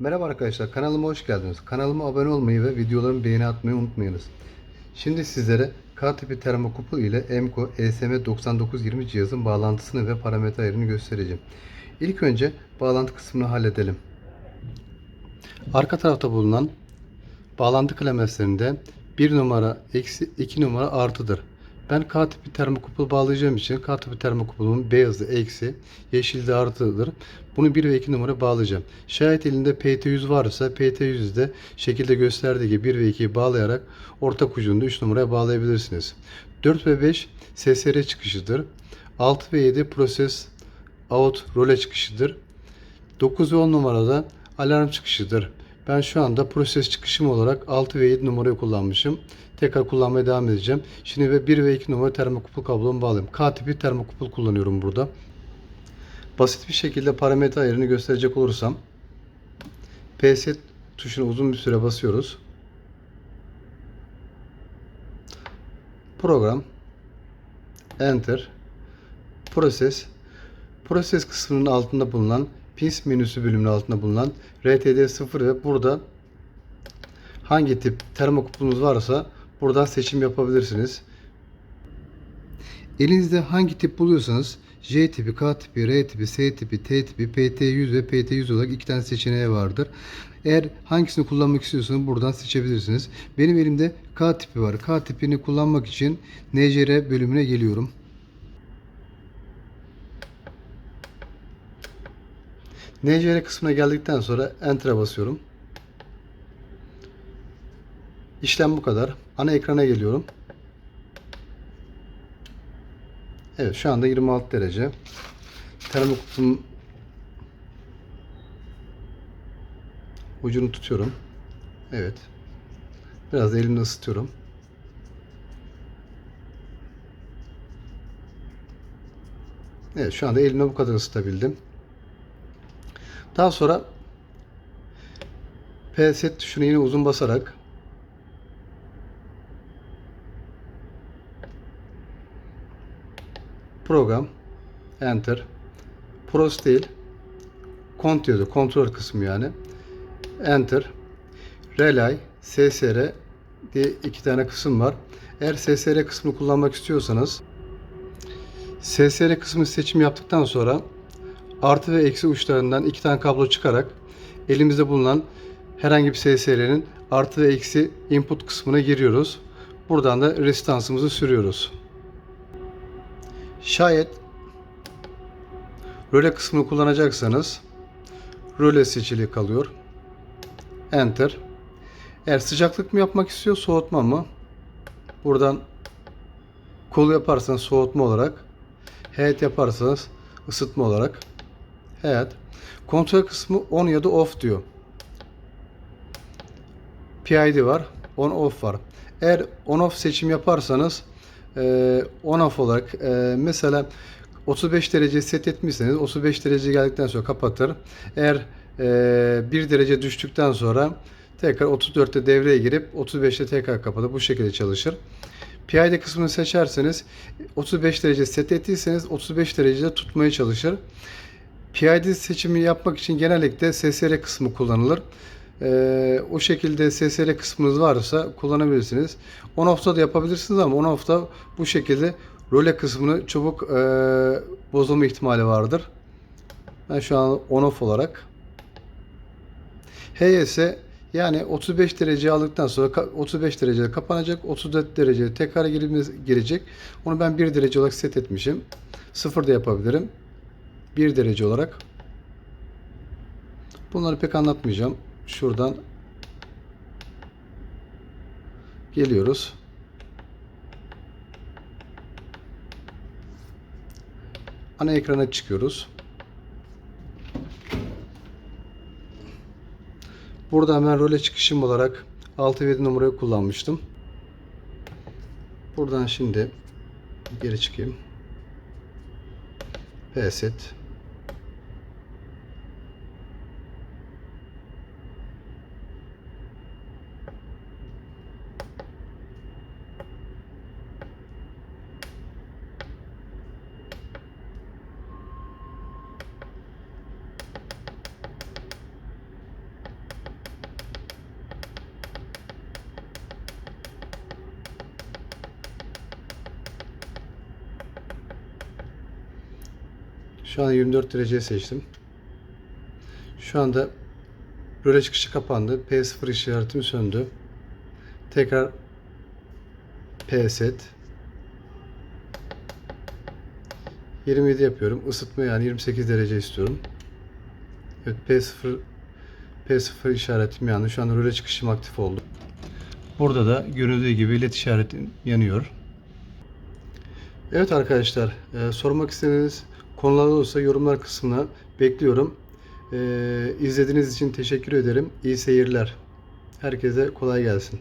Merhaba arkadaşlar kanalıma hoş geldiniz. Kanalıma abone olmayı ve videolarımı beğeni atmayı unutmayınız. Şimdi sizlere K tipi termokupul ile Emco ESM 9920 cihazın bağlantısını ve parametre ayarını göstereceğim. İlk önce bağlantı kısmını halledelim. Arka tarafta bulunan bağlantı klemeslerinde 1 numara eksi 2 numara artıdır. Ben K tipi termokupul bağlayacağım için K tipi termokupulumun beyazı eksi, yeşili de artıdır. Bunu 1 ve 2 numara bağlayacağım. Şayet elinde PT100 varsa PT100'ü de şekilde gösterdiği gibi 1 ve 2'yi bağlayarak ortak ucunu da 3 numaraya bağlayabilirsiniz. 4 ve 5 SSR çıkışıdır. 6 ve 7 proses out role çıkışıdır. 9 ve 10 numarada alarm çıkışıdır. Ben şu anda proses çıkışım olarak 6 ve 7 numarayı kullanmışım. Tekrar kullanmaya devam edeceğim. Şimdi ve 1 ve 2 numara termokupul kablomu bağlayayım. K tipi termokupul kullanıyorum burada. Basit bir şekilde parametre ayarını gösterecek olursam PS tuşuna uzun bir süre basıyoruz. Program Enter Proses Proses kısmının altında bulunan Pins menüsü bölümünün altında bulunan RTD0 ve burada hangi tip termokupulunuz varsa buradan seçim yapabilirsiniz. Elinizde hangi tip buluyorsanız J tipi, K tipi, R tipi, S tipi, T tipi, PT100 ve PT100 olarak iki tane seçeneği vardır. Eğer hangisini kullanmak istiyorsanız buradan seçebilirsiniz. Benim elimde K tipi var. K tipini kullanmak için NCR bölümüne geliyorum. NCR kısmına geldikten sonra Enter'a basıyorum. İşlem bu kadar. Ana ekrana geliyorum. Evet şu anda 26 derece. Termokupun ucunu tutuyorum. Evet. Biraz da elimle ısıtıyorum. Evet şu anda elimle bu kadar ısıtabildim. Daha sonra PS tuşunu yine uzun basarak program enter pros değil kont yazıyor kontrol kısmı yani. Enter relay ssr diye iki tane kısım var. Eğer ssr kısmını kullanmak istiyorsanız ssr kısmı seçim yaptıktan sonra artı ve eksi uçlarından iki tane kablo çıkarak elimizde bulunan herhangi bir ssr'nin artı ve eksi input kısmına giriyoruz. Buradan da resistansımızı sürüyoruz Şayet röle kısmını kullanacaksanız röle seçili kalıyor. Enter. Eğer sıcaklık mı yapmak istiyor, soğutma mı? Buradan cool yaparsanız soğutma olarak, heat yaparsanız ısıtma olarak. Heat. Kontrol kısmı on ya da off diyor. PID var, on off var. Eğer on off seçim yaparsanız e, on off olarak e, mesela 35 derece set etmişseniz 35 derece geldikten sonra kapatır. Eğer e, 1 derece düştükten sonra tekrar 34'te devreye girip 35'te tekrar kapatır. Bu şekilde çalışır. PID kısmını seçerseniz 35 derece set ettiyseniz 35 derecede tutmaya çalışır. PID seçimi yapmak için genellikle SSR kısmı kullanılır. Ee, o şekilde SSL kısmınız varsa kullanabilirsiniz. On off'ta da yapabilirsiniz ama on off'ta bu şekilde role kısmını çabuk e, bozulma ihtimali vardır. Ben şu an on off olarak HS yani 35 derece aldıktan sonra 35 derecede kapanacak. 34 derecede tekrar girecek. Onu ben 1 derece olarak set etmişim. 0 da yapabilirim. 1 derece olarak. Bunları pek anlatmayacağım şuradan geliyoruz. Ana ekrana çıkıyoruz. Burada hemen role çıkışım olarak 6 7 numarayı kullanmıştım. Buradan şimdi geri çıkayım. Pset Şu an 24 dereceyi seçtim. Şu anda röle çıkışı kapandı. P0 işaretim söndü. Tekrar P set. 27 yapıyorum. Isıtma yani 28 derece istiyorum. Evet P0 P0 işaretim yandı. Şu an röle çıkışım aktif oldu. Burada da görüldüğü gibi led işaretim yanıyor. Evet arkadaşlar, e, sormak istediğiniz konular olursa yorumlar kısmına bekliyorum. E, izlediğiniz için teşekkür ederim. İyi seyirler. Herkese kolay gelsin.